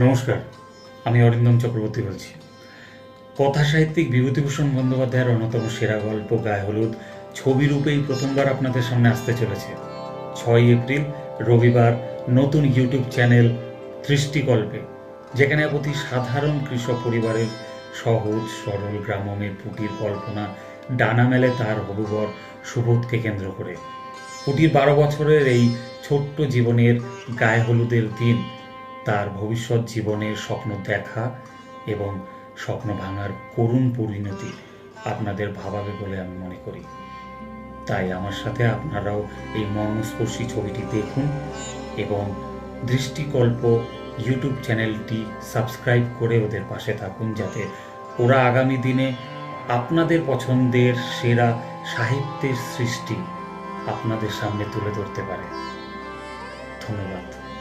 নমস্কার, আমি অরিন্দম চক্রবর্তী বলছি। কথা সাহিত্যিক বিভূতিভূষণ বন্দ্যোপাধ্যায়ের অন্যতম সেরা গল্প গায়ে হলুদ ছবি রূপেই প্রথমবার আপনাদের সামনে আসতে চলেছে। ছয় এপ্রিল, রবিবার, নতুন ইউটিউব চ্যানেল দৃষ্টিকল্পে যেখানে অতি সাধারণ কৃষক পরিবারের সহজ, সরল গ্রামমের পুটির কল্পনা, ডানা মেলে তার হবুবর সুবোধকে কেন্দ্র করে। পুটির বারো বছরের এই ছোট্ট জীবনের গায়ে হলুদের দিন তার ভবিষ্যৎ জীবনের স্বপ্ন দেখা এবং স্বপ্ন ভাঙার করুণ পরিণতি আপনাদের ভাবাবে বলে আমি মনে করি। তাই আমার সাথে আপনারাও এই মর্মস্পর্শী ছবিটি দেখুন এবং দৃষ্টিকল্প ইউটিউব চ্যানেলটি সাবস্ক্রাইব করে ওদের পাশে থাকুন যাতে ওরা আগামী দিনে আপনাদের পছন্দের সেরা সাহিত্যের সৃষ্টি আপনাদের সামনে তুলে ধরতে পারে। ধন্যবাদ।